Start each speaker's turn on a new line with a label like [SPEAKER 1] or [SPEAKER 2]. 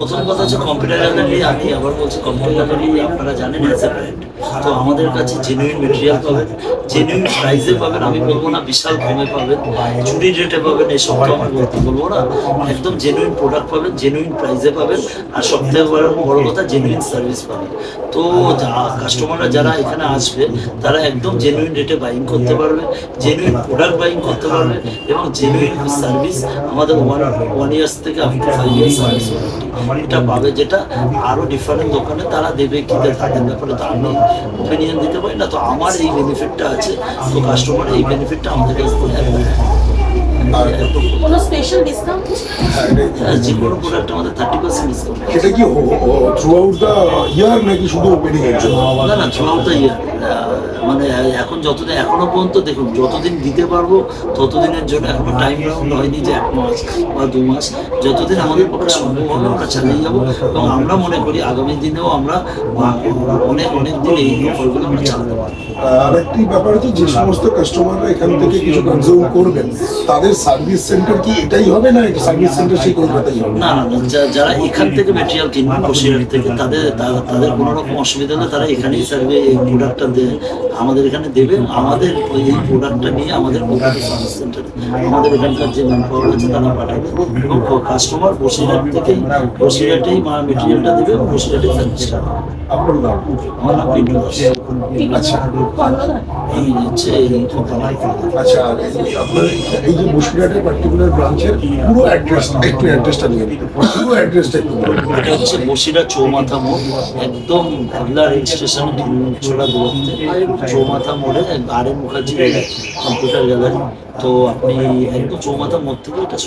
[SPEAKER 1] প্রথম কথা হচ্ছে কম্পিউটার গ্যালারি আমি আবার বলছি কম্পিউটার গ্যালারি আপনারা জানেন অ্যাজ এ ব্র্যান্ড তো আমাদের কাছে জেনুইন মেটেরিয়াল পাবেন জেনুইন প্রাইসে পাবেন, আমি বলব না বিশাল কমে পাবেন। চুরি রেটে পাবেন এসব তো আমি বলতে বলব না। একদম জেনুইন প্রোডাক্ট পাবেন জেনুইন প্রাইসে পাবেন, আর সব থেকে বড় কথা জেনুইন সার্ভিস পাবেন। তো কাস্টমাররা যারা এখানে আসবে, তারা একদম জেনুইন রেটে বাইং করতে পারবে জেনুইন প্রোডাক্ট বাইং করতে পারবে, এবং জেনুইন সার্ভিস আমাদের ওয়ান ওয়ান ইয়ার্স থেকে up to five years service এটা পাবে যেটা আরও ডিফারেন্ট দোকানে তারা দেবে কি তাদের ব্যাপারে তো আমি ওপিনিয়ন দিতে পারি না তো আমার এই বেনিফিটটা আছে তো কাস্টমার এই বেনিফিটটা আমাদের কাছ
[SPEAKER 2] কোনো স্পেশাল ডিসকাউন্ট
[SPEAKER 1] হ্যাঁ, যে কোনো প্রোডাক্ট আমাদের থার্টি পার্সেন্ট ডিসকাউন্ট
[SPEAKER 3] এটা কি থ্রু আউট দ্য ইয়ার নাকি শুধু ওপেনিং এর জন্য?
[SPEAKER 1] না না থ্রু আউট ইয়ার মানে এখন যতদিন এখনও পর্যন্ত দেখুন যতদিন দিতে পারব ততদিনের জন্য এখনও টাইম রাউন্ড হয়নি যে এক মাস বা দু মাস। যতদিন আমাদের পক্ষে সম্ভব হবে আমরা চালিয়ে যাব। এবং আমরা মনে করি আগামী দিনেও আমরা অনেক অনেক দিন এই অফারগুলো আমরা চালাতে পারব।
[SPEAKER 3] আরেকটি ব্যাপার হচ্ছে যে সমস্ত কাস্টমাররা এখান থেকে কিছু কনজিউম করবেন তাদের সার্ভিস সেন্টার কি এটাই হবে না সার্ভিস সেন্টার সেই কলকাতাই হবে?
[SPEAKER 1] না যারা এখান থেকে মেটেরিয়াল কিনবে বসিরহাট থেকে তাদের তাদের কোনো রকম অসুবিধা হলে তারা এখানেই সার্ভে এই প্রোডাক্টটা আমাদের এখানে দেবেন আমাদের ওই এই প্রোডাক্টটা নিয়ে আমাদের কলকাতা সার্ভিস সেন্টারে আমাদের এখানকার যে ম্যান পাওয়ার আছে তারা পাঠাবে। এবং কাস্টমার বসিরহাট থেকেই বসিরহাটেই মেটেরিয়ালটা দেবে এবং বসিরহাটেই সার্ভিসটা পাবে। আমার নাম পিন্টু দাস।
[SPEAKER 3] আচ্ছা।
[SPEAKER 1] হচ্ছে
[SPEAKER 3] আচ্ছা আপনার এই যে বসিরহাটের পার্টিকুলার ব্রাঞ্চের পুরো অ্যাড্রেস একটু অ্যাড্রেসটা নিয়ে নিতে পুরো অ্যাড্রেসটা একটু
[SPEAKER 1] এটা হচ্ছে বসিরা চৌমাথা মোড় একদম ভাবলা রেল স্টেশন ছোড়া দূরত্বে। চৌমাথা মোড়ে আর মুখার্জি কম্পিউটার গ্যালারি তো আপনি একদম চৌমাথা মোড় থেকে এটা